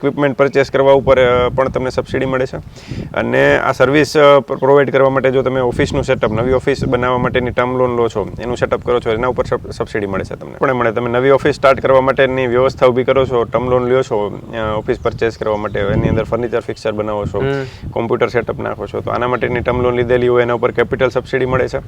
Equipment purchase કરવા ઉપર પણ તમને સબસિડી મળે છે. અને આ સર્વિસ પ્રોવાઈડ કરવા માટે જો તમે ઓફિસનું સેટઅપ નવી ઓફિસ બનાવવા માટેની ટર્મ લોન લો છો એનું સેટઅપ કરો છો એના ઉપર સબ- સબસિડી મળે છે તમને. પણ મળે તમે નવી ઓફિસ સ્ટાર્ટ કરવા માટેની વ્યવસ્થા ઊભી કરો છો ટર્મ લોન લ્યો છો ઓફિસ પરચેસ કરવા માટે એની અંદર ફર્નિચર ફિક્સર બનાવો છો કોમ્પ્યુટર સેટઅપ નાખો છો તો આના માટેની ટર્મ લોન લીધેલી હોય એના ઉપર કેપિટલ સબસિડી મળે છે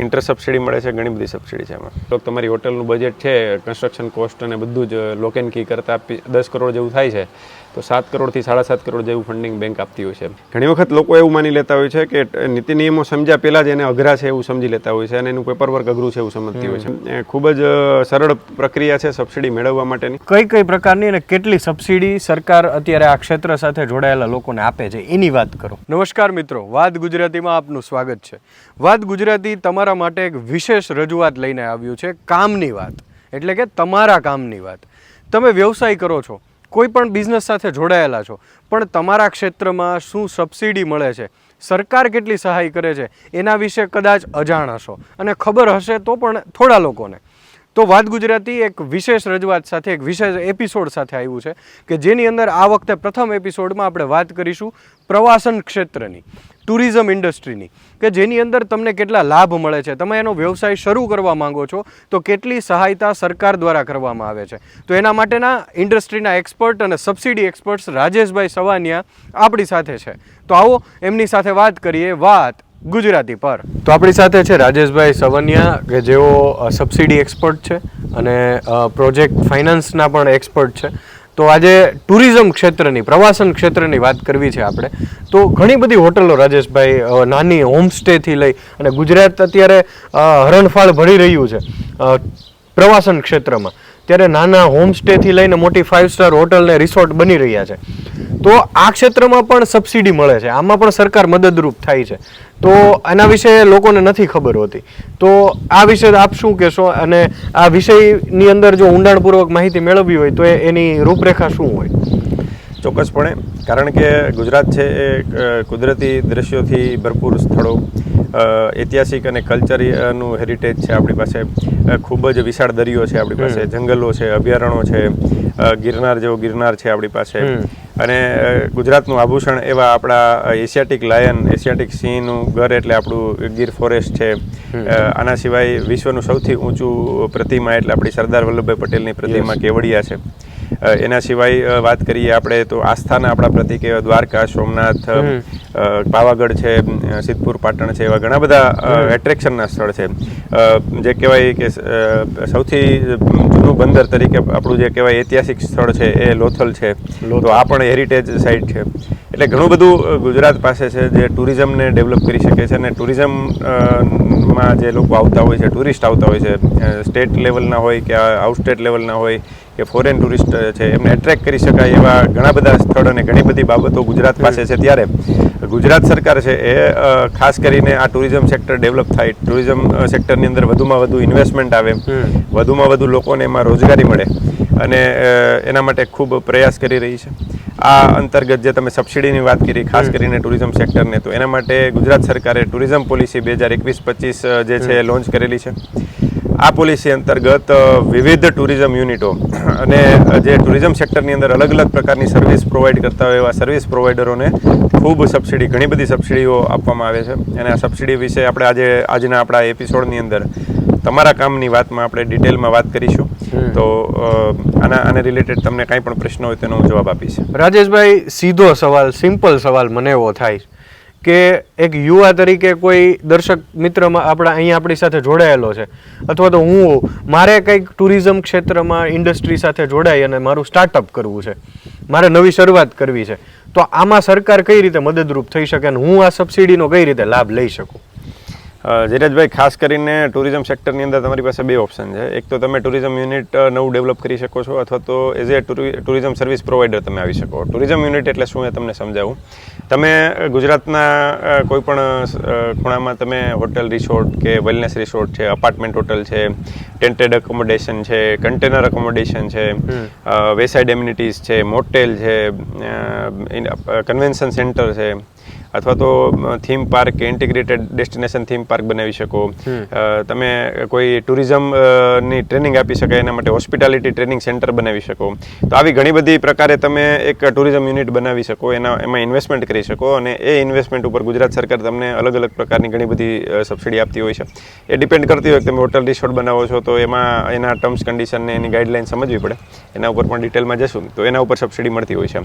ઇન્ટરેસ્ટ સબસિડી મળે છે ઘણી બધી સબસિડી છે એમાં. તમારી હોટલનું બજેટ છે કન્સ્ટ્રક્શન કોસ્ટ અને બધું જ લોકેન કી કરતાં દસ કરોડ જેવું થાય છે. તો સાત કરોડથી સાડા સાત કરોડ જેવું ફંડિંગ બેંક આપતી હોય છે ઘણી વખત લોકો એવું માની લેતા હોય છે કે નીતિ નિયમો સમજ્યા પહેલાં જ એને અઘરા છે એવું સમજી લેતા હોય છે અને એનું પેપર વર્ક અઘરું છે એવું સમજતી હોય છે. એ ખૂબ જ સરળ પ્રક્રિયા છે સબસિડી મેળવવા માટેની. કઈ કઈ પ્રકારની અને કેટલી સબસિડી સરકાર અત્યારે આ ક્ષેત્ર સાથે જોડાયેલા લોકોને આપે છે એની વાત કરો. નમસ્કાર મિત્રો વાત ગુજરાતીમાં આપનું સ્વાગત છે. વાત ગુજરાતી તમારા માટે એક વિશેષ રજૂઆત લઈને આવ્યું છે કામની વાત. એટલે કે તમારા કામની વાત. તમે વ્યવસાય કરો છો કોઈ પણ બિઝનેસ સાથે જોડાયેલા છો, પણ તમારા ક્ષેત્રમાં શું સબસિડી મળે છે, સરકાર કેટલી સહાય કરે છે, એના વિશે કદાચ અજાણ હશો. અને ખબર હશે તો પણ થોડા લોકોને. તો વાત ગુજરાતી એક વિશેષ રજૂઆત સાથે, એક વિશેષ એપિસોડ સાથે આવ્યું છે કે જેની અંદર આ વખતે પ્રથમ એપિસોડમાં આપણે વાત કરીશું પ્રવાસન ક્ષેત્રની ટુરિઝમ ઇન્ડસ્ટ્રીની કે જેની અંદર તમને કેટલા લાભ મળે છે. તમે એનો વ્યવસાય શરૂ કરવા માંગો છો, તો કેટલી સહાયતા સરકાર દ્વારા કરવામાં આવે છે. તો એના માટેના ઇન્ડસ્ટ્રીના એક્સપર્ટ અને સબસિડી એક્સપર્ટ્સ રાજેશભાઈ સવાનિયા આપણી સાથે છે. તો આવો, એમની સાથે વાત કરીએ. વાત ગુજરાતી પર. તો આપણી સાથે છે રાજેશભાઈ સવનિયા, કે જેઓ સબસિડી એક્સપર્ટ છે અને પ્રોજેક્ટ ફાઇનાન્સના પણ એક્સપર્ટ છે. તો આજે ટુરિઝમ ક્ષેત્રની, પ્રવાસન ક્ષેત્રની વાત કરવી છે આપણે. તો ઘણી બધી હોટલો રાજેશભાઈ નાની હોમસ્ટેથી લઈ અને ગુજરાત અત્યારે હરણફાળ ભરી રહ્યું છે પ્રવાસન ક્ષેત્રમાં. ત્યારે નાના હોમસ્ટેથી લઈને મોટી ફાઇવ સ્ટાર હોટલ ને રિસોર્ટ બની રહ્યા છે. તો આ ક્ષેત્રમાં પણ સબસિડી મળે છે. આમાં પણ સરકાર મદદરૂપ થાય છે. તો એના વિશે લોકોને નથી ખબર હોતી. તો આ વિશે આપ શું કહેશો? અને આ વિષયની અંદર જો ઊંડાણપૂર્વક માહિતી મેળવવી હોય તો એની રૂપરેખા શું હોય? ચોક્કસપણે કારણ કે ગુજરાત છે એ કુદરતી દ્રશ્યોથી ભરપૂર સ્થળો ઐતિહાસિક અને કલ્ચરનું હેરિટેજ છે આપણી પાસે. ખૂબ જ વિશાળ દરિયો છે આપણી પાસે જંગલો છે અભયારણ્યો છે ગિરનાર જેવો ગિરનાર છે આપણી પાસે. અને ગુજરાતનું આભૂષણ એવા આપણા એશિયાટિક લાયન એશિયાટિક સિંહનું ઘર એટલે આપણું ગીર ફોરેસ્ટ છે. આના સિવાય વિશ્વનું સૌથી ઊંચું પ્રતિમા એટલે આપણી સરદાર વલ્લભભાઈ પટેલની પ્રતિમા કેવડિયા છે. એના સિવાય વાત કરીએ આપણે તો આસ્થાના આપણા પ્રતિક એવા દ્વારકા સોમનાથ પાવાગઢ છે સિદ્ધપુર પાટણ છે એવા ઘણા બધા એટ્રેક્શનના સ્થળ છે. જે કહેવાય કે સૌથી જૂનું બંદર તરીકે આપણું જે કહેવાય ઐતિહાસિક સ્થળ છે એ લોથલ છે. તો આ પણ હેરિટેજ સાઇટ છે. એટલે ઘણું બધું ગુજરાત પાસે છે જે ટુરિઝમને ડેવલપ કરી શકે છે અને ટુરિઝમ અ, માં જે લોકો આવતા હોય છે ટુરિસ્ટ આવતા હોય છે સ્ટેટ લેવલના હોય કે આઉટ સ્ટેટ લેવલના હોય કે ફોરેન ટુરિસ્ટ છે એમને એટ્રેક્ટ કરી શકાય એવા ઘણા બધા સ્થળ અને ઘણી બધી બાબતો ગુજરાત પાસે છે. ત્યારે ગુજરાત સરકાર છે એ ખાસ કરીને આ ટુરિઝમ સેક્ટર ડેવલપ થાય. ટુરિઝમ સેક્ટરની અંદર વધુમાં વધુ ઇન્વેસ્ટમેન્ટ આવે. વધુમાં વધુ લોકોને એમાં રોજગારી મળે. અને એના માટે ખૂબ પ્રયાસ કરી રહી છે. આ અંતર્ગત જે તમે સબસિડીની વાત કરી ખાસ કરીને ટુરિઝમ સેક્ટરને તો એના માટે ગુજરાત સરકારે ટુરિઝમ પોલિસી બે હજાર એકવીસ પચીસ જે છે લોન્ચ કરેલી છે. આ પોલિસી અંતર્ગત વિવિધ ટુરિઝમ યુનિટો અને જે ટુરિઝમ સેક્ટરની અંદર અલગ અલગ પ્રકારની સર્વિસ પ્રોવાઈડ કરતા હોય એવા સર્વિસ પ્રોવાઈડરોને ખૂબ સબસિડી ઘણી બધી સબસિડીઓ આપવામાં આવે છે. અને આ સબસિડી વિશે આપણે આજે આજના આપણા એપિસોડની અંદર તમારા કામની વાતમાં આપણે ડિટેલમાં વાત કરીશું. તો આના આને રિલેટેડ તમને કાંઈ પણ પ્રશ્ન હોય તેનો હું જવાબ આપીશ. રાજેશભાઈ સીધો સવાલ સિમ્પલ સવાલ મને એવો થાય. કે એક યુવા તરીકે કોઈ દર્શક મિત્રમાં આપણા અહીંયા આપણી સાથે જોડાયેલો છે. અથવા તો હું મારે કંઈક ટુરિઝમ ક્ષેત્રમાં ઇન્ડસ્ટ્રી સાથે જોડાઈ અને મારું સ્ટાર્ટઅપ કરવું છે. મારે નવી શરૂઆત કરવી છે. તો આમાં સરકાર કઈ રીતે મદદરૂપ થઈ શકે અને હું આ સબસિડીનો કઈ રીતે લાભ લઈ શકું? ધીરજભાઈ ખાસ કરીને ટુરિઝમ સેક્ટરની અંદર તમારી પાસે બે ઓપ્શન છે. એક તો તમે ટુરિઝમ યુનિટ નવું ડેવલપ કરી શકો છો અથવા તો as a tourism service provider તમે આવી શકો. ટુરિઝમ યુનિટ એટલે શું એ તમને સમજાવું. તમે ગુજરાતના અ, કોઈ પણ અ, ખૂણામાં તમે હોટેલ રિસોર્ટ કે વેલનેસ રિસોર્ટ છે અપાર્ટમેન્ટ હોટલ છે ટેન્ટેડ અકોમોડેશન છે કન્ટેનર અકોમોડેશન છે વેસાઇડ એમ્યુનિટીઝ છે મોટેલ છે કન્વેન્શન સેન્ટર છે અથવા તો થીમ પાર્ક કે ઇન્ટિગ્રેટેડ ડેસ્ટિનેશન થીમ પાર્ક બનાવી શકો. તમે કોઈ ટુરિઝમની ટ્રેનિંગ આપી શકાય એના માટે હોસ્પિટાલિટી ટ્રેનિંગ સેન્ટર બનાવી શકો. તો આવી ઘણી બધી પ્રકારે તમે એક ટુરિઝમ યુનિટ બનાવી શકો એના એમાં ઇન્વેસ્ટમેન્ટ કરી શકો અને એ ઇન્વેસ્ટમેન્ટ ઉપર ગુજરાત સરકાર તમને અલગ અલગ પ્રકારની ઘણી બધી સબસિડી આપતી હોય છે. એ ડિપેન્ડ કરતી હોય કે તમે હોટલ રિસોર્ટ બનાવો છો તો એમાં એના ટર્મ્સ કન્ડિશન ને એની ગાઈડલાઇન સમજવી પડે. એના ઉપર પણ ડિટેલમાં જશું. તો એના ઉપર સબસિડી મળતી હોય છે.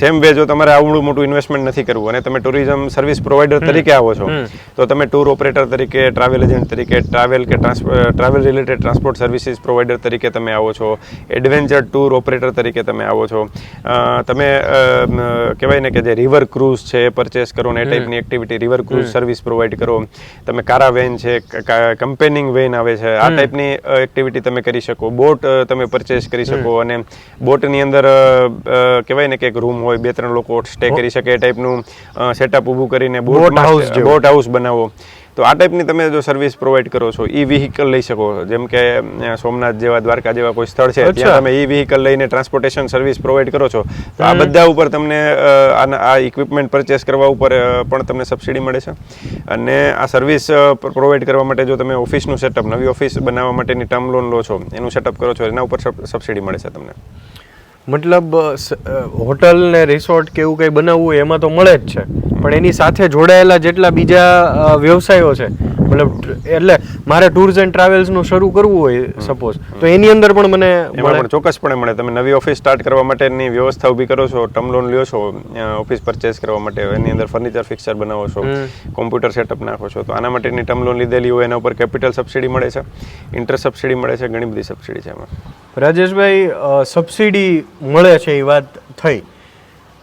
સેમ વે જો તમારે આવડું મોટું ઇન્વેસ્ટમેન્ટ નથી કરવું અને તમે ટુરિઝમ સર્વિસ પ્રોવાઈડર તરીકે આવો છો. તો તમે ટૂર ઓપરેટર તરીકે ટ્રાવેલ એજન્ટ તરીકે ટ્રાવેલ કે travel related transport services provider તરીકે તમે આવો છો. એડવેન્ચર ટૂર ઓપરેટર તરીકે તમે આવો છો. તમે કહેવાય ને કે જે રિવર ક્રૂઝ છે એ પરચેસ કરો ને એ ટાઈપની activity river cruise service provide કરો. તમે કારા વેન છે કમ્પેનિંગ વેન આવે છે આ ટાઈપની એક્ટિવિટી તમે કરી શકો. બોટ તમે પરચેસ કરી શકો અને બોટની અંદર કહેવાય ને કે એક રૂમ હોય બે ત્રણ લોકો સ્ટે કરી શકે એ ટાઈપનું સેટઅપ ઊભું કરીને બોટ હાઉસ. બોટ હાઉસ બનાવો. તો આ ટાઈપની તમે જો સર્વિસ પ્રોવાઈડ કરો છો ઈ વ્હીકલ લઈ શકો. છો જેમ કે સોમનાથ જેવા દ્વારકા જેવા કોઈ સ્થળ છે. ત્યાં તમે ઈ વ્હીકલ લઈને ટ્રાન્સપોર્ટેશન સર્વિસ પ્રોવાઈડ કરો છો. તો આ બધા ઉપર તમને આ ઇક્વિપમેન્ટ પરચેસ કરવા ઉપર પણ તમને સબસિડી મળે છે. અને આ સર્વિસ પ્રોવાઈડ કરવા માટે જો તમે ઓફિસનું સેટઅપ નવી ઓફિસ બનાવવા માટેની ટર્મ લોન લો છો એનું સેટઅપ કરો છો એના ઉપર સબસિડી મળે છે તમને. મતલબ હોટલ ને રિસોર્ટ કે એવું કંઈ બનાવવું એમાં તો મળે જ છે. પણ એની સાથે જોડાયેલા જેટલા બીજા વ્યવસાયો છે મતલબ એટલે મારે ટૂર્સ એન્ડ ટ્રાવેલ્સનું શરૂ કરવું હોય સપોઝ તો એની અંદર પણ મને એમાં પણ ચોક્કસપણે મળે. તમે નવી ઓફિસ સ્ટાર્ટ કરવા માટેની વ્યવસ્થા ઊભી કરો છો ટર્મ લોન લ્યો છો ઓફિસ પરચેસ કરવા માટે એની અંદર ફર્નિચર ફિક્સર બનાવો છો કોમ્પ્યુટર સેટઅપ નાખો છો તો આના માટેની ટર્મ લોન લીધેલી હોય એના ઉપર કેપિટલ સબસિડી મળે છે ઇન્ટરેસ્ટ સબસિડી મળે છે ઘણી બધી સબસિડી છે એમાં. રાજેશભાઈ સબસિડી મળે છે એ વાત થઈ.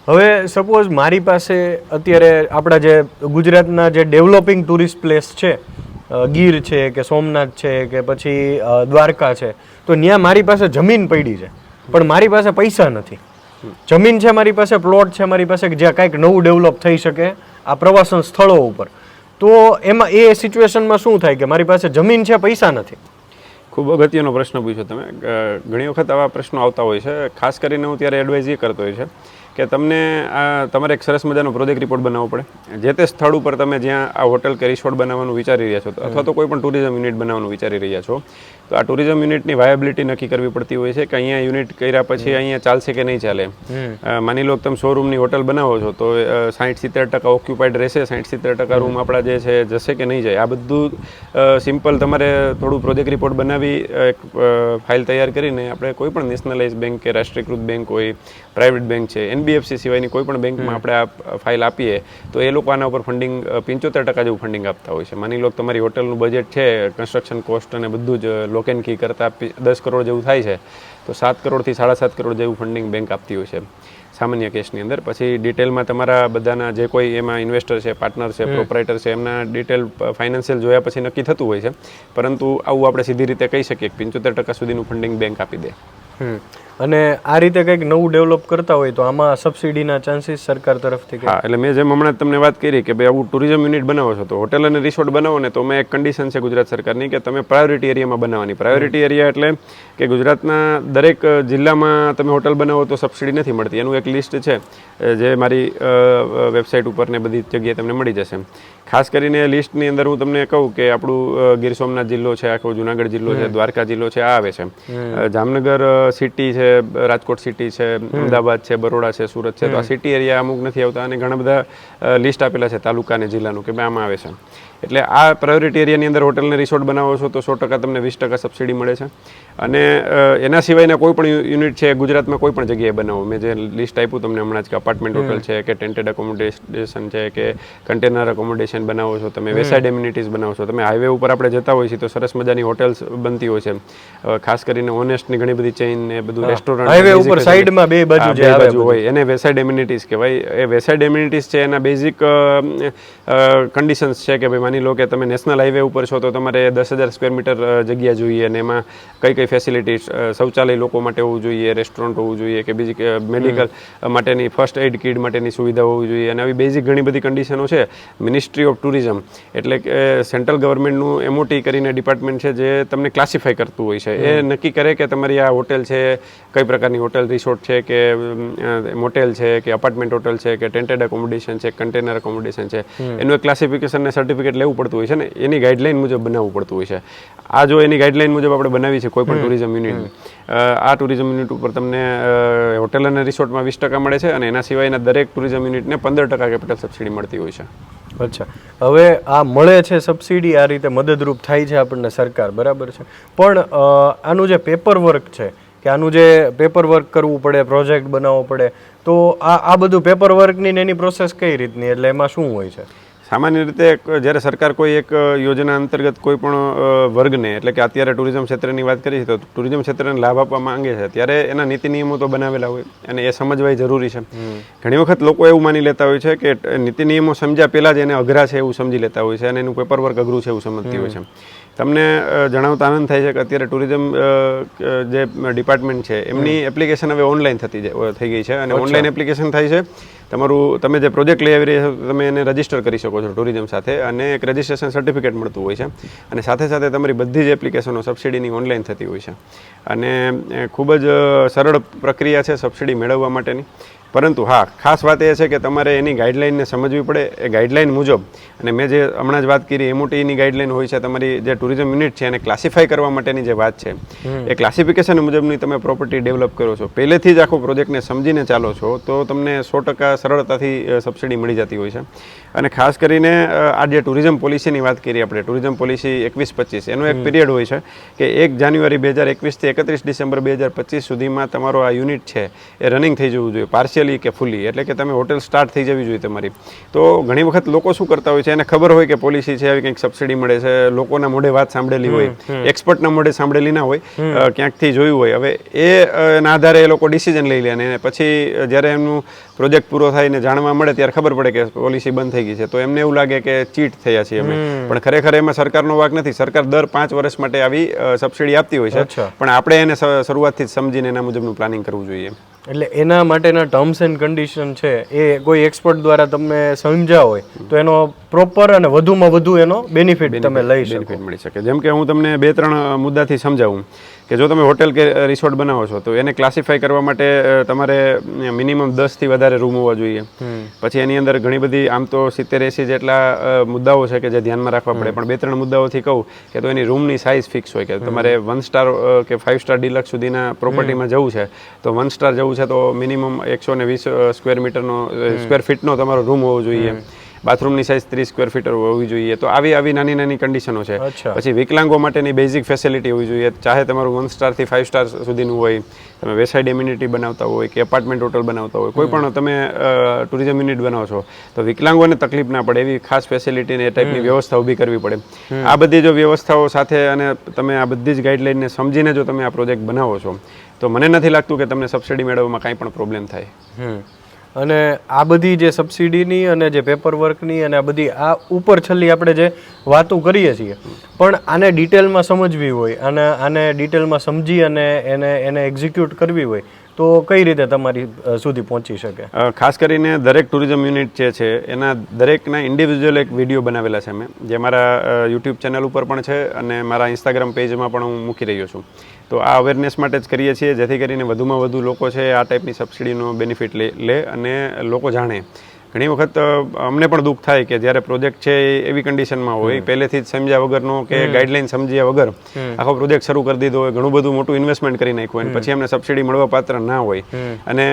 હવે સપોઝ મારી પાસે અત્યારે આપણા જે ગુજરાતના જે ડેવલપિંગ ટુરિસ્ટ પ્લેસ છે ગીર છે કે સોમનાથ છે કે પછી દ્વારકા છે, તો ત્યાં મારી પાસે જમીન પડી છે. પણ મારી પાસે પૈસા નથી. જમીન છે મારી પાસે પ્લોટ છે મારી પાસે જ્યાં કાંઈક નવું ડેવલપ થઈ શકે આ પ્રવાસન સ્થળો ઉપર. તો એમાં એ સિચ્યુએશનમાં શું થાય કે મારી પાસે જમીન છે, પૈસા નથી? ખૂબ અગત્યનો પ્રશ્ન પૂછ્યો તમે. ઘણી વખત આવા પ્રશ્નો આવતા હોય છે. ખાસ કરીને હું ત્યારે એડવાઇઝ એ કરતો હોય છે. કે તમને આ તમારે એક સરસ મજાનો પ્રોજેક્ટ રિપોર્ટ બનાવવો પડે. જે તે સ્થળ ઉપર તમે જ્યાં આ હોટલ કે રિસોર્ટ બનાવવાનું વિચારી રહ્યા છો અથવા તો કોઈ પણ ટુરિઝમ યુનિટ બનાવવાનું વિચારી રહ્યા છો તો આ ટુરિઝમ યુનિટની વાયબિલિટી નક્કી કરવી પડતી હોય છે કે અહીંયા યુનિટ કર્યા પછી અહીંયા ચાલશે કે નહીં ચાલે? માની લો કે તમે શોરૂમની હોટલ બનાવો છો તો સાઠ સિત્તેર ટકા ઓક્યુપાઈડ રહેશે સાઠ સિત્તેર ટકા રૂમ આપણા જે છે જશે કે નહીં જાય? આ બધું સિમ્પલ તમારે થોડું પ્રોજેક્ટ રિપોર્ટ બનાવી એક ફાઇલ તૈયાર કરીને આપણે કોઈ પણ નેશનલાઇઝ બેંક કે રાષ્ટ્રીયકૃત બેંક હોય પ્રાઇવેટ બેંક છે એનબીએફસી સિવાયની કોઈ પણ બેંકમાં આપણે આ ફાઇલ આપીએ તો એ લોકો આના ઉપર ફંડિંગ પંચોતેર ટકા જેવું ફંડિંગ આપતા હોય છે. માની લો તમારી હોટલનું બજેટ છે કન્સ્ટ્રક્શન કોસ્ટ અને બધું જ લોક એન્ડ કી કરતાં દસ કરોડ જેવું થાય છે તો સાત કરોડથી સાડા સાત કરોડ જેવું ફંડિંગ બેંક આપતી હોય છે સામાન્ય કેસની અંદર. પછી ડિટેલમાં તમારા બધાના જે કોઈ એમાં ઇન્વેસ્ટર છે પાર્ટનર છે પ્રોપરાઇટર છે એમના ડિટેલ ફાઇનાન્શિયલ જોયા પછી નક્કી થતું હોય છે. પરંતુ આવું આપણે સીધી રીતે કહી શકીએ કે પંચોતેર ટકા સુધીનું ફંડિંગ બેંક આપી દે. અને આ રીતે કંઈક નવું ડેવલપ કરતા હોય તો આમાં સબસિડીના ચાન્સીસ સરકાર તરફથી હા એટલે મેં જેમ હમણાં તમને વાત કરી કે ભાઈ આવું ટુરિઝમ યુનિટ બનાવો છો તો હોટેલ અને રિસોર્ટ બનાવો ને તો મેં એક કન્ડિશન છે ગુજરાત સરકારની કે તમે પ્રાયોરિટી એરિયામાં બનાવવાની. પ્રાયોરિટી એરિયા એટલે કે ગુજરાતના દરેક જિલ્લામાં તમે હોટલ બનાવો તો સબસિડી નથી મળતી. એનું એક લિસ્ટ છે જે મારી વેબસાઇટ ઉપર ને બધી જગ્યાએ તમને મળી જશે. ખાસ કરીને લિસ્ટની અંદર હું તમને કહું કે આપણું ગીર સોમનાથ જિલ્લો છે આખો જુનાગઢ જિલ્લો છે દ્વારકા જિલ્લો છે આ આવે છે. જામનગર સિટી છે રાજકોટ સિટી છે અમદાવાદ છે બરોડા છે સુરત છે. તો આ સિટી એરિયા અમુક નથી આવતા અને ઘણા બધા લિસ્ટ આપેલા છે તાલુકા અને જિલ્લાનું કે આમાં આવે છે. એટલે આ પ્રાયોરિટી એરિયાની અંદર હોટલ ને રિસોર્ટ બનાવો છો તો સો ટકા તમને વીસ ટકા સબસિડી મળે છે. અને એના સિવાયના કોઈ પણ યુનિટ છે ગુજરાતમાં કોઈ પણ જગ્યાએ બનાવો. મેં જે લિસ્ટ આપ્યું તમને હમણાં જ કે અપાર્ટમેન્ટ હોટલ છે કે ટેન્ટેડ એકોમોડેશન છે કે કન્ટેનર એકોમોડેશન બનાવો છો તમે વેસાઇડ એમ્યુનિટીઝ બનાવો છો. તમે હાઈવે ઉપર આપણે જતા હોઈએ છીએ તો સરસ મજાની હોટેલ્સ બનતી હોય છે. ખાસ કરીને ઓનેસ્ટની ઘણી બધી ચેઇન ને બધું રેસ્ટોરન્ટ હાઈવે ઉપર સાઈડમાં બે બાજુ જે બાજુ હોય. એને વેસાઇડ એમ્યુનિટીઝ કહેવાય. એ વેસાઇડ એમ્યુનિટીઝ છે એના બેઝિક કન્ડિશન્સ છે કે ભાઈ માની લો કે તમે નેશનલ હાઈવે ઉપર છો તો તમારે દસ હજાર સ્ક્વેર મીટર જગ્યા જોઈએ અને એમાં કઈ કઈ ફેસિલિટી શૌચાલય લોકો માટે હોવું જોઈએ રેસ્ટોરન્ટ હોવું જોઈએ કે બીજી મેડિકલ માટેની ફર્સ્ટ એડ કિટ માટેની સુવિધા હોવી જોઈએ અને આવી બેઝિક ઘણી બધી કન્ડિશનો છે. મિનિસ્ટ્રી ઓફ ટુરિઝમ એટલે કે સેન્ટ્રલ ગવર્મેન્ટનું એમઓટી કરીને ડિપાર્ટમેન્ટ છે જે તમને ક્લાસિફાઈ કરતું હોય છે. એ નક્કી કરે કે તમારી આ હોટેલ છે કઈ પ્રકારની હોટેલ રિસોર્ટ છે કે મોટેલ છે કે અપાર્ટમેન્ટ હોટેલ છે કે ટેન્ટેડ એકોમોડેશન છે કન્ટેનર એકોમોડેશન છે. એનું એક ક્લાસિફિકેશન ને સર્ટિફિકેટ લેવું પડતું હોય છે ને એની ગાઈડલાઇન મુજબ બનાવવું પડતું હોય છે. આ જો એની ગાઈડલાઇન મુજબ આપણે બનાવી છે કોઈ પણ ટુરિઝમ યુનિટ આ ટુરિઝમ યુનિટ ઉપર તમને હોટેલ અને રિસોર્ટમાં વીસ ટકા મળે છે અને એના સિવાયના દરેક ટુરિઝમ યુનિટને પંદર ટકા કેપિટલ સબસિડી મળતી હોય છે. અચ્છા. હવે આ મળે છે સબસિડી આ રીતે મદદરૂપ થાય છે આપણને સરકાર બરાબર છે? પણ આનું જે પેપર વર્ક છે કે આનું જે પેપર વર્ક કરવું પડે પ્રોજેક્ટ બનાવવો પડે તો આ આ બધું પેપર વર્કની ને એની પ્રોસેસ કઈ રીતની? એટલે એમાં શું હોય છે? સામાન્ય રીતે જ્યારે સરકાર કોઈ એક યોજના અંતર્ગત કોઈ પણ વર્ગને એટલે કે અત્યારે ટુરિઝમ ક્ષેત્રની વાત કરીએ તો ટુરિઝમ ક્ષેત્રને લાભ આપવા માંગે છે ત્યારે એના નીતિ નિયમો તો બનાવેલા હોય અને એ સમજવાય જરૂરી છે. ઘણી વખત લોકો એવું માની લેતા હોય છે કે નીતિ નિયમો સમજ્યા પહેલાં જ એને અઘરા છે એવું સમજી લેતા હોય છે અને એનું પેપર વર્ક અઘરું છે એવું સમજતી હોય છે. તમને જણાવતા આનંદ થાય છે કે અત્યારે ટુરિઝમ જે ડિપાર્ટમેન્ટ છે એમની એપ્લિકેશન હવે ઓનલાઈન થતી થઈ ગઈ છે અને ઓનલાઈન એપ્લિકેશન થાય છે. તમારું તમે જે પ્રોજેક્ટ લઈ આવી રહ્યા છો તમે એને રજિસ્ટર કરી શકો છો ટુરિઝમ સાથે અને એક રજીસ્ટ્રેશન સર્ટિફિકેટ મળતું હોય છે. અને સાથે સાથે તમારી બધી જ એપ્લિકેશનો સબસિડીની ઓનલાઈન થતી હોય છે. અને ખૂબ જ સરળ પ્રક્રિયા છે સબસિડી મેળવવા માટેની. પરંતુ હા ખાસ વાત એ છે કે તમારે એની ગાઈડલાઇનને સમજવી પડે એ ગાઈડલાઇન મુજબ. અને મેં જે હમણાં જ વાત કરી એમઓટીની ગાઈડલાઇન હોય છે તમારી જે ટુરિઝમ યુનિટ છે એને ક્લાસિફાઈ કરવા માટેની જે વાત છે એ ક્લાસિફિકેશન મુજબની તમે પ્રોપર્ટી ડેવલપ કરો છો. પહેલેથી જ આખો પ્રોજેક્ટને સમજીને ચાલો છો તો તમને સો ટકા સરળતાથી સબસિડી મળી જતી હોય છે. અને ખાસ કરીને આ જે ટુરિઝમ પોલિસીની વાત કરીએ આપણે ટુરિઝમ પોલિસી એકવીસ પચીસ એનો એક પિરિયડ હોય છે કે એક જાન્યુઆરી બે હજાર એકવીસથી એકત્રીસ ડિસેમ્બર બે હજાર પચીસ સુધીમાં તમારો આ યુનિટ છે એ રનિંગ થઈ જવું જોઈએ. પાર્શિયલી કે ફૂલી? એટલે કે તમે હોટેલ સ્ટાર્ટ થઈ જવી જોઈએ તમારી. તો ઘણી વખત લોકો શું કરતા હોય છે? એને ખબર હોય કે પોલિસી છે આવી કંઈક સબસિડી મળે છે લોકોના મોઢે વાત સાંભળેલી હોય એક્સપર્ટના મોઢે સાંભળેલી ના હોય ક્યાંકથી જોયું હોય. હવે એના આધારે એ લોકો ડિસિઝન લઈ લે અને પછી જ્યારે એમનું પ્રોજેક્ટ પૂરો થાય ને જાણવા મળે ત્યારે ખબર પડે કે પોલિસી બંધ થઈ ગઈ છે. તો એમને એવું લાગે કે ચીટ થયા છીએ અમે. પણ ખરેખર એમાં સરકારનો વાક નથી. સરકાર દર પાંચ વર્ષ માટે આવી સબસિડી આપતી હોય છે. પણ આપણે એને શરૂઆતથી જ સમજીને એના મુજબનું પ્લાનિંગ કરવું જોઈએ. એટલે એના માટેના ટર્મ્સ એન્ડ કન્ડિશન છે એ કોઈ એક્સપર્ટ દ્વારા તમને સમજ્યા હોય તો એનો પ્રોપર અને વધુમાં વધુ એનો બેનિફિટ તમે લઈ શકો. મળી શકે. જેમ કે હું તમને બે ત્રણ મુદ્દાથી સમજાવું. કે જો તમે હોટેલ કે રિસોર્ટ બનાવો છો તો એને ક્લાસિફાય કરવા માટે તમારે મિનિમમ દસથી વધારે રૂમ હોવા જોઈએ. પછી એની અંદર ઘણી બધી આમ તો સિત્તેર એસી જેટલા મુદ્દાઓ છે કે જે ધ્યાનમાં રાખવા પડે. પણ બે ત્રણ મુદ્દાઓથી કહું કે તો એની રૂમની સાઇઝ ફિક્સ હોય કે તમારે વન સ્ટાર કે ફાઇવ સ્ટાર ડિલક્સ સુધીના પ્રોપર્ટીમાં જવું છે તો વન સ્ટાર જવું છે તો મિનિમમ એકસો ને વીસ સ્ક્વેર મીટરનો સ્ક્વેર ફીટનો તમારો રૂમ હોવો જોઈએ. બાથરૂમની સાઇઝ ત્રીસ સ્ક્વેર ફીટ હોવી જોઈએ. તો આવી આવી નાની નાની કન્ડિશનો છે. પછી વિકલાંગો માટેની બેઝિક ફેસિલિટી હોવી જોઈએ. ચાહે તમારું વન સ્ટારથી ફાઇવ સ્ટાર સુધીનું હોય તમે વેસાઇડ ઇમ્યુનિટી બનાવતા હોય કે એપાર્ટમેન્ટ હોટલ બનાવતા હોય કોઈ પણ તમે ટુરિઝમ યુનિટ બનાવો છો તો વિકલાંગોને તકલીફ ના પડે. એવી ખાસ ફેસિલિટી ને એ ટાઈપની વ્યવસ્થા ઊભી કરવી પડે. આ બધી જો વ્યવસ્થાઓ સાથે અને તમે આ બધી જ ગાઈડલાઇનને સમજીને જો તમે આ પ્રોજેક્ટ બનાવો છો તો મને નથી લાગતું કે તમને સબસિડી મેળવવામાં કાંઈ પણ પ્રોબ્લેમ થાય. અને આ બધી જે સબસિડીની અને જે પેપર વર્કની અને આ બધી આ ઉપર છેલ્લી આપણે જે વાતો કરીએ છીએ, પણ આને ડિટેલમાં સમજવી હોય અને આને ડિટેલમાં સમજી અને એને એને એક્ઝિક્યુટ કરવી હોય તો કઈ રીતે તમારી સુધી પહોંચી શકે? ખાસ કરીને દરેક ટુરિઝમ યુનિટ જે છે, એના દરેકના ઇન્ડિવિજ્યુઅલ એક વીડિયો બનાવેલા છે મેં જે મારા યુટ્યુબ ચેનલ ઉપર પણ છે અને મારા ઇન્સ્ટાગ્રામ પેજમાં પણ હું મૂકી રહ્યો છું. તો આ અવેરનેસ માટે જ કરીએ છીએ, જેથી કરીને વધુમાં વધુ લોકો છે આ ટાઈપની સબસિડીનો બેનિફિટ લે લે અને લોકો જાણે. ઘણી વખત અમને પણ દુઃખ થાય કે જ્યારે પ્રોજેક્ટ છે એ એવી કન્ડિશનમાં હોય પહેલેથી જ સમજ્યા વગરનો કે ગાઈડલાઈન સમજ્યા વગર આખો પ્રોજેક્ટ શરૂ કરી દીધો હોય ઘણું બધું મોટું ઇન્વેસ્ટમેન્ટ કરી નાખ્યું હોય પછી અમને સબસિડી મળવા પાત્ર ના હોય. અને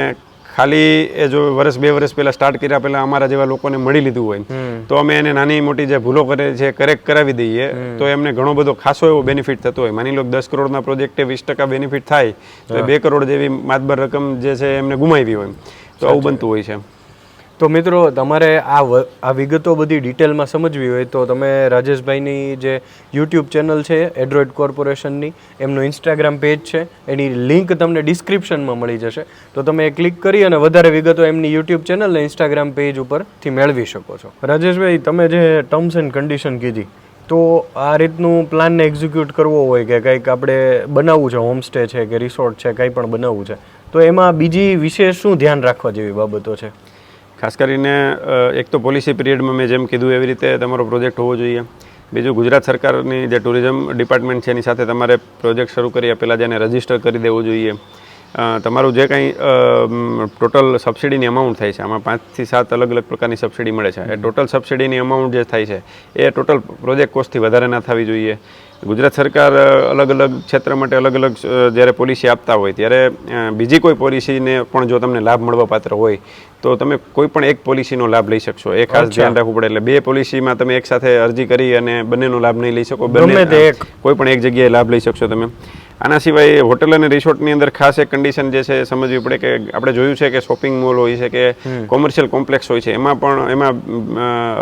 ખાલી એ જો વર્ષ બે વર્ષ પહેલા સ્ટાર્ટ કર્યા પહેલા અમારા જેવા લોકોને મળી લીધું હોય તો અમે એને નાની મોટી જે ભૂલો કરે છે કરેક્ટ કરાવી દઈએ તો એમને ઘણો બધો ખાસો એવો બેનિફિટ થતો હોય. માની લો દસ કરોડના પ્રોજેક્ટે વીસ ટકા બેનિફિટ થાય તો બે કરોડ જેવી માતબર રકમ જે છે એમને ગુમાવી હોય તો આવું બનતું હોય છે. તો મિત્રો, તમારે આ આ વિગતો બધી ડિટેલમાં સમજવી હોય તો તમે રાજેશભાઈની જે યુટ્યુબ ચેનલ છે એડ્રોઇડ કોર્પોરેશનની એમનું ઇન્સ્ટાગ્રામ પેજ છે, એની લિંક તમને ડિસ્ક્રિપ્શનમાં મળી જશે. તો તમે એ ક્લિક કરી અને વધારે વિગતો એમની યુટ્યુબ ચેનલ અને ઇન્સ્ટાગ્રામ પેજ ઉપરથી મેળવી શકો છો. રાજેશભાઈ, તમે જે ટર્મ્સ એન્ડ કન્ડિશન કીધી, તો આ રીતનું પ્લાનને એક્ઝિક્યુટ કરવો હોય કે કંઈક આપણે બનાવવું છે હોમસ્ટે છે કે રિસોર્ટ છે, કંઈ પણ બનાવવું છે, તો એમાં બીજી વિશેષ શું ધ્યાન રાખવા જેવી બાબતો છે? ખાસ કરીને એક તો પોલિસી પિરિયડમાં મેં જેમ કીધું એવી રીતે તમારો પ્રોજેક્ટ હોવો જોઈએ. બીજું ગુજરાત સરકારની જે ટુરિઝમ ડિપાર્ટમેન્ટ છે, એની સાથે તમારે પ્રોજેક્ટ શરૂ કર્યા પહેલાં જેને રજિસ્ટર કરી દેવું જોઈએ. તમારું જે કંઈ ટોટલ સબસિડીની અમાઉન્ટ થાય છે, આમાં પાંચથી સાત અલગ અલગ પ્રકારની સબસિડી મળે છે. એ ટોટલ સબસિડીની અમાઉન્ટ જે થાય છે, એ ટોટલ પ્રોજેક્ટ કોસ્ટથી વધારે ના થવી જોઈએ. ગુજરાત સરકાર અલગ અલગ ક્ષેત્ર માટે અલગ અલગ જ્યારે પોલિસી આપતા હોય ત્યારે બીજી કોઈ પોલિસીને પણ જો તમને લાભ મળવા પાત્ર હોય તો તમે કોઈ પણ એક પોલિસીનો લાભ લઈ શકશો. એ ખાસ ધ્યાન રાખવું પડે. એટલે બે પોલિસીમાં તમે એક સાથે અરજી કરી અને બંનેનો લાભ નહીં લઈ શકો. બંને કોઈ પણ એક જગ્યાએ લાભ લઈ શકશો તમે. આના સિવાય હોટેલ અને રિસોર્ટની અંદર ખાસ એક કન્ડિશન જે છે સમજવી પડે કે આપણે જોયું છે કે શોપિંગ મોલ હોય છે કે કોમર્શિયલ કોમ્પ્લેક્સ હોય છે એમાં પણ એમાં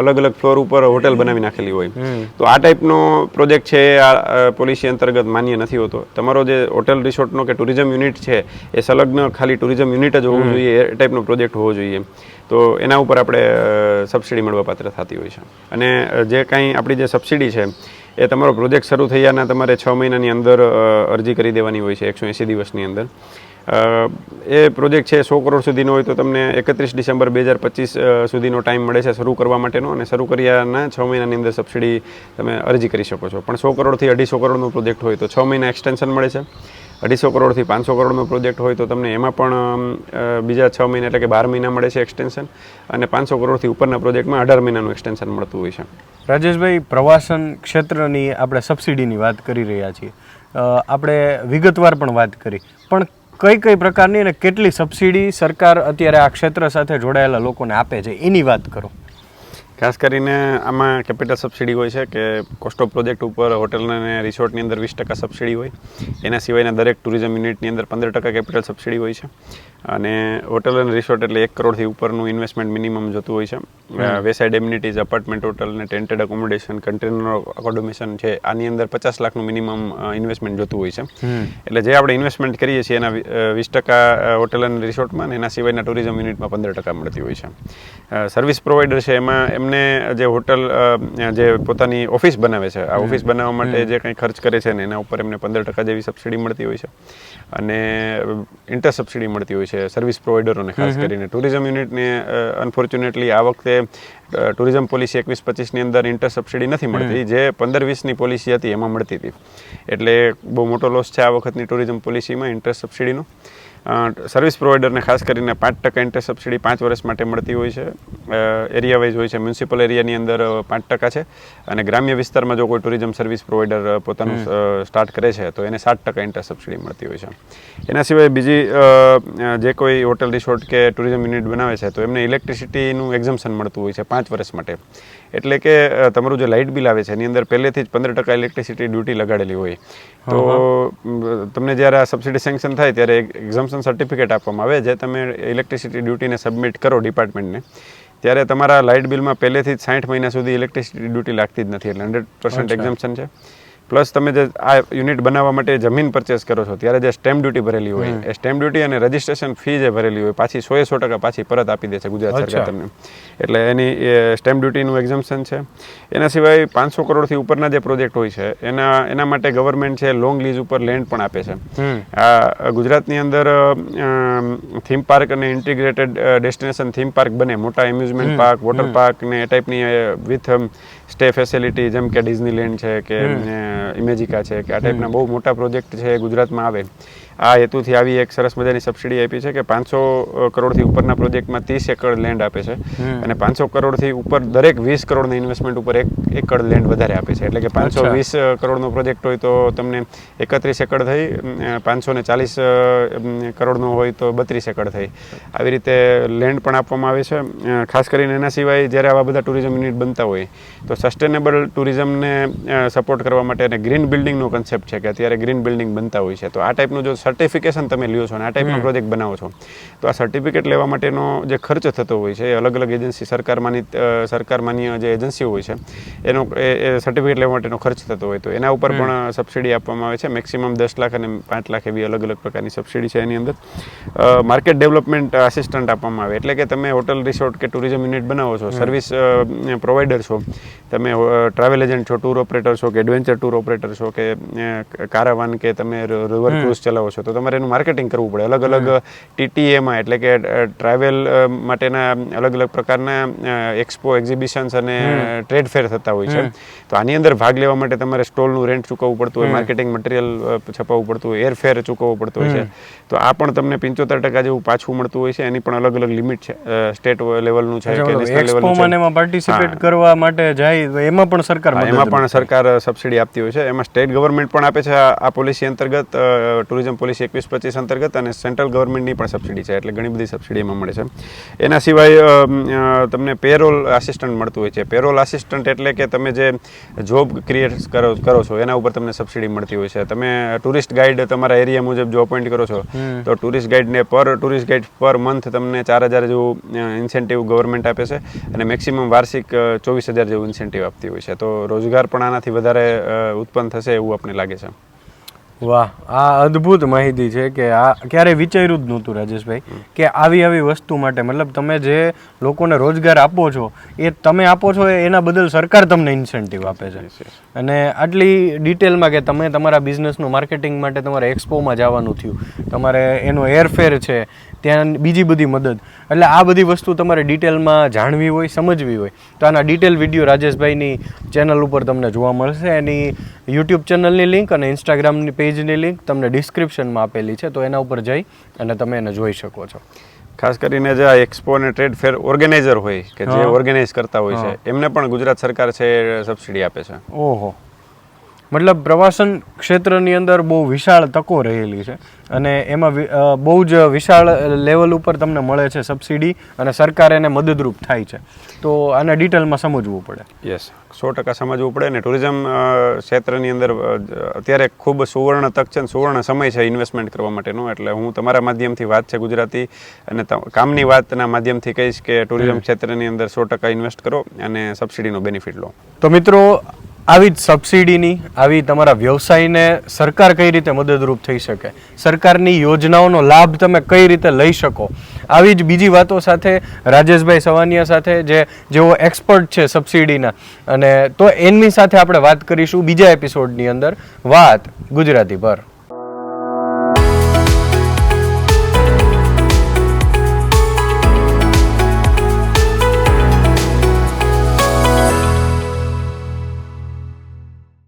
અલગ અલગ ફ્લોર ઉપર હોટેલ બનાવી નાખેલી હોય. તો આ ટાઈપનો પ્રોજેક્ટ છે એ આ પોલિસી અંતર્ગત માન્ય નથી હોતો. તમારો જે હોટેલ રિસોર્ટનો કે ટુરિઝમ યુનિટ છે એ સંલગ્ન ખાલી ટુરિઝમ યુનિટ જ હોવું જોઈએ એ ટાઈપનો પ્રોજેક્ટ હોવો જોઈએ. તો એના ઉપર આપણે સબસિડી મળવા પાત્ર થતી હોય છે. અને જે કાંઈ આપણી જે સબસિડી છે એ તમારો પ્રોજેક્ટ શરૂ થયાના તમારે છ મહિનાની અંદર અરજી કરી દેવાની હોય છે એકસો એંસી દિવસની અંદર. એ પ્રોજેક્ટ છે સો કરોડ સુધીનો હોય તો તમને એકત્રીસ ડિસેમ્બર બે હજાર પચીસ સુધીનો ટાઈમ મળે છે શરૂ કરવા માટેનો અને શરૂ કર્યાના છ મહિનાની અંદર સબસિડી તમે અરજી કરી શકો છો. પણ સો કરોડથી અઢીસો કરોડનો પ્રોજેક્ટ હોય તો છ મહિના એક્સટેન્શન મળે છે. અઢીસો કરોડથી પાંચસો કરોડનો પ્રોજેક્ટ હોય તો તમને એમાં પણ બીજા છ મહિના એટલે કે બાર મહિના મળે છે એક્સટેન્શન અને પાંચસો કરોડથી ઉપરના પ્રોજેક્ટમાં અઢાર મહિનાનું એક્સટેન્શન મળતું હોય છે. રાજેશભાઈ, પ્રવાસન ક્ષેત્રની આપણે સબસિડીની વાત કરી રહ્યા છીએ. આપણે વિગતવાર પણ વાત કરી. પણ કઈ કઈ પ્રકારની અને કેટલી સબસિડી સરકાર અત્યારે આ ક્ષેત્ર સાથે જોડાયેલા લોકોને આપે છે? એની વાત કરો. ખાસ કરીને આમાં કેપિટલ સબસિડી હોય છે કે કોસ્ટ ઓફ પ્રોજેક્ટ ઉપર હોટલને અને રિસોર્ટની અંદર વીસ ટકા સબસિડી હોય. એના સિવાયના દરેક ટુરિઝમ યુનિટની અંદર પંદર ટકા કેપિટલ સબસિડી હોય છે. અને હોટલ અને રિસોર્ટ એટલે એક કરોડથી ઉપરનું ઇન્વેસ્ટમેન્ટ મિનિમમ જતું હોય છે. વેસાઇડ એમ્યુનિટીઝ અપાર્ટમેન્ટ હોટલ ને ટેન્ટેડ એકોમોડેશન કન્ટેનર અકોમોડેશન છે. આની અંદર પચાસ લાખનું મિનિમમ ઇન્વેસ્ટમેન્ટ જોતું હોય છે. એટલે જે આપણે ઇન્વેસ્ટમેન્ટ કરીએ છીએ એના વીસ ટકા હોટલ અને રિસોર્ટમાં અને એના સિવાયના ટુરિઝમ યુનિટમાં પંદર ટકા મળતી હોય છે. સર્વિસ પ્રોવાઈડર છે એમાં એમને જે હોટલ જે પોતાની ઓફિસ બનાવે છે આ ઓફિસ બનાવવા માટે જે કંઈ ખર્ચ કરે છે ને એના ઉપર એમને પંદર ટકા જેવી સબસિડી મળતી હોય છે. અને ઇન્ટર સબસિડી મળતી હોય છે સર્વિસ પ્રોવાઈડરોને ખાસ કરીને. ટુરિઝમ યુનિટને અનફોર્ચ્યુનેટલી આ વખતે ટુરિઝમ પોલિસી એકવીસ પચીસની અંદર ઇન્ટર સબસિડી નથી મળતી. જે પંદર વીસની પોલિસી હતી એમાં મળતી હતી. એટલે બહુ મોટો લોસ છે આ વખતની ટુરિઝમ પોલિસીમાં ઇન્ટર સબસિડીનો સર્વિસ પ્રોવાઈડરને ખાસ કરીને પાંચ ટકા ઇન્ટર સબસિડી પાંચ વર્ષ માટે મળતી હોય છે. એરિયા વાઇઝ હોય છે. મ્યુનિસિપલ એરિયાની અંદર પાંચ ટકા છે. અને ગ્રામ્ય વિસ્તારમાં જો કોઈ ટુરિઝમ સર્વિસ પ્રોવાઈડર પોતાનું સ્ટાર્ટ કરે છે તો એને સાત ટકા ઇન્ટર સબસિડી મળતી હોય છે. એના સિવાય બીજી જે કોઈ હોટેલ રિસોર્ટ કે ટુરિઝમ યુનિટ બનાવે છે તો એમને ઇલેક્ટ્રિસિટીનું એક્ઝમ્પશન મળતું હોય છે પાંચ વર્ષ માટે. એટલે કે તમારું જે લાઇટ બિલ આવે છે એની અંદર પહેલેથી જ પંદર ટકા ઇલેક્ટ્રિસિટી ડ્યુટી લગાડેલી હોય. તો તમને જ્યારે આ સબસિડી સેન્કશન થાય ત્યારે એક્ઝમ્પશન સર્ટિફિકેટ આપવામાં આવે જે તમે ઇલેક્ટ્રિસિટી ડ્યુટીને સબમિટ કરો ડિપાર્ટમેન્ટને ત્યારે તમારા લાઇટ બિલમાં પહેલેથી જ સાઠ મહિના સુધી ઇલેક્ટ્રિસિટી ડ્યુટી લાગતી જ નથી એટલે હંડ્રેડ પર્સન્ટ એક્ઝમ્પશન છે. પ્લસ તમે જે આ યુનિટ બનાવવા માટે જમીન પરચેસ કરો છો ત્યારે જે સ્ટેમ્પ ડ્યુટી ભરેલી હોય એ સ્ટેમ્પ ડ્યુટી અને રજિસ્ટ્રેશન ફી જે ભરેલી હોય પાછી સો સો ટકા પાછી પરત આપી દે છે ગુજરાત સરકાર તમને. એટલે એની સ્ટેમ્પ ડ્યુટીનું એક્ઝમ્પશન છે. એના સિવાય પાંચસો કરોડથી ઉપરના જે પ્રોજેક્ટ હોય છે એના એના માટે ગવર્મેન્ટ છે લોંગ લીઝ ઉપર લેન્ડ પણ આપે છે. આ ગુજરાતની અંદર થીમ પાર્ક અને ઇન્ટિગ્રેટેડ ડેસ્ટિનેશન થીમ પાર્ક બને. મોટા એમ્યુઝમેન્ટ પાર્ક વોટર પાર્ક ને એ ટાઈપની વિથ સ્ટે ફેસિલિટી જેમ કે ડિઝનીલેન્ડ છે કે ઇમેજિકા છે કે આ ટાઈપના બહુ મોટા પ્રોજેક્ટ છે ગુજરાતમાં આવે. આ હેતુથી આવી એક સરસ મજાની સબસિડી આપી છે કે પાંચસો કરોડથી ઉપરના પ્રોજેક્ટમાં ત્રીસ એકર લેન્ડ આપે છે. અને પાંચસો કરોડથી ઉપર દરેક વીસ કરોડના ઇન્વેસ્ટમેન્ટ ઉપર એક એકર લેન્ડ વધારે આપે છે. એટલે કે પાંચસો વીસ કરોડનો પ્રોજેક્ટ હોય તો તમને એકત્રીસ એકર થઈ પાંચસો ને ચાલીસ કરોડનો હોય તો બત્રીસ એકર થઈ. આવી રીતે લેન્ડ પણ આપવામાં આવે છે. ખાસ કરીને એના સિવાય જ્યારે આવા બધા ટુરિઝમ યુનિટ બનતા હોય તો સસ્ટેનેબલ ટુરિઝમને સપોર્ટ કરવા માટે અને ગ્રીન બિલ્ડિંગનો કન્સેપ્ટ છે કે અત્યારે ગ્રીન બિલ્ડિંગ બનતા હોય છે. તો આ ટાઈપનું જો સર્ટિફિકેશન તમે લ્યો છો અને આ ટાઈપનો પ્રોજેક્ટ બનાવો છો. તો આ સર્ટિફિકેટ લેવા માટેનો જે ખર્ચ થતો હોય છે એ અલગ અલગ એજન્સી સરકાર માની સરકાર માન્ય જે એજન્સીઓ હોય છે એનો એ સર્ટિફિકેટ લેવા માટેનો ખર્ચ થતો હોય. તો એના ઉપર પણ સબસિડી આપવામાં આવે છે. મેક્સિમમ દસ લાખ અને પાંચ લાખ એવી અલગ અલગ પ્રકારની સબસિડી છે એની અંદર. માર્કેટ ડેવલપમેન્ટ આસિસ્ટન્ટ આપવામાં આવે. એટલે કે તમે હોટલ રિસોર્ટ કે ટુરિઝમ યુનિટ બનાવો છો સર્વિસ પ્રોવાઈડર છો તમે ટ્રાવેલ એજન્ટ છો ટૂર ઓપરેટર છો કે એડવેન્ચર ટૂર ઓપરેટર છો કે કારાવાન કે તમે રિવર ક્રુઝ ચલાવો છો છો. તો તમારે એનું માર્કેટિંગ કરવું પડે. અલગ અલગ ટીટીએમાં એટલે કે ટ્રાવેલ માટેના અલગ અલગ પ્રકારના એક્સપો એક્ઝિબિશન્સ અને ટ્રેડ ફેર થતા હોય છે. તો આની અંદર ભાગ લેવા માટે તમારે સ્ટોલનું રેન્ટ ચૂકવવું પડતું હોય માર્કેટિંગ મટીરિયલ છપાવવું પડતું હોય એરફેર ચૂકવવો પડતો હોય છે. તો આ પણ તમને પંચોતેર ટકા જેવું પાછું મળતું હોય છે. એની પણ અલગ અલગ લિમિટ છે. સ્ટેટ લેવલનું છે કે નેશનલ લેવલનું છે. એમાં પાર્ટિસિપેટ કરવા માટે જાય તો એમાં પણ સરકાર એમાં પણ સરકાર સબસિડી આપતી હોય છે. એમાં સ્ટેટ ગવર્મેન્ટ પણ આપે છે આ પોલિસી અંતર્ગત ટુરિઝમ પોલિસી એકવીસ પચીસ અંતર્ગત અને સેન્ટ્રલ ગવર્મેન્ટની પણ સબસિડી છે એટલે ઘણી બધી સબસિડી એમાં મળે છે. એના સિવાય તમને પેરોલ આસિસ્ટન્ટ મળતું હોય છે. પેરોલ આસિસ્ટન્ટ એટલે કે તમે જે જોબ ક્રિએટ કરો કરો છો એના ઉપર તમને સબસિડી મળતી હોય છે. તમે ટુરિસ્ટ ગાઈડ તમારા એરિયા મુજબ જો અપોઇન્ટ કરો છો તો ટુરિસ્ટ ગાઈડને પર ટુરિસ્ટ ગાઈડ પર મંથ તમને ચાર હજાર જેવું ઇન્સેન્ટિવ ગવર્મેન્ટ આપે છે અને મેક્સિમમ વાર્ષિક ચોવીસ હજાર જેવું ઇન્સેન્ટિવ આપતી હોય છે. તો રોજગાર પણ આનાથી વધારે ઉત્પન્ન થશે એવું આપણે લાગે છે. વાહ આ અદ્ભુત માહિતી છે કે આ ક્યારેય વિચાર્યું જ નહોતું રાજેશભાઈ કે આવી આવી વસ્તુ માટે મતલબ તમે જે લોકોને રોજગાર આપો છો એ તમે આપો છો એના બદલ સરકાર તમને ઇન્સેન્ટિવ આપે છે. અને આટલી ડિટેલમાં કે તમે તમારા બિઝનેસનું માર્કેટિંગ માટે તમારે એક્સપોમાં જવાનું થયું તમારે એનો એરફેર છે ત્યાં બીજી બધી મદદ. એટલે આ બધી વસ્તુ તમારે ડિટેલમાં જાણવી હોય સમજવી હોય તો આના ડિટેલ વીડિયો રાજેશભાઈની ચેનલ ઉપર તમને જોવા મળશે. એની યુટ્યુબ ચેનલની લિંક અને ઇન્સ્ટાગ્રામની પેજની લિંક તમને ડિસ્ક્રિપ્શનમાં આપેલી છે તો એના ઉપર જઈ અને તમે એને જોઈ શકો છો. ખાસ કરીને જે આ એક્સપો અને ટ્રેડ ફેર ઓર્ગેનાઇઝર હોય કે જે ઓર્ગેનાઇઝ કરતા હોય છે એમને પણ ગુજરાત સરકાર છે સબસિડી આપે છે. ઓહો. મતલબ પ્રવાસન ક્ષેત્રની અંદર બહુ વિશાળ તકો રહેલી છે. અને એમાં બહુ જ વિશાળ લેવલ ઉપર તમને મળે છે સબસિડી અને સરકાર એને મદદરૂપ થાય છે. તો આને ડિટેલમાં સમજવું પડે. યસ સો ટકા સમજવું પડે ને ટુરિઝમ ક્ષેત્રની અંદર અત્યારે ખૂબ સુવર્ણ તક છે અને સુવર્ણ સમય છે ઇન્વેસ્ટમેન્ટ કરવા માટેનો. એટલે હું તમારા માધ્યમથી વાત છે ગુજરાતી અને કામની વાતના માધ્યમથી કહીશ કે ટુરિઝમ ક્ષેત્રની અંદર સો ટકા ઇન્વેસ્ટ કરો અને સબસિડીનો બેનિફિટ લો. તો મિત્રો આવી જ સબસિડીની, આવી તમારા વ્યવસાયને સરકાર કઈ રીતે મદદરૂપ થઈ શકે? સરકારની યોજનાઓનો લાભ તમે કઈ રીતે લઈ શકો? આવી જ બીજી વાતો સાથે રાજેશભાઈ સવાનિયા સાથે, જે જેઓ એક્સપર્ટ છે સબસિડીના. અને તો એમની સાથે આપણે વાત કરીશું બીજા એપિસોડની અંદર. વાત ગુજરાતી પર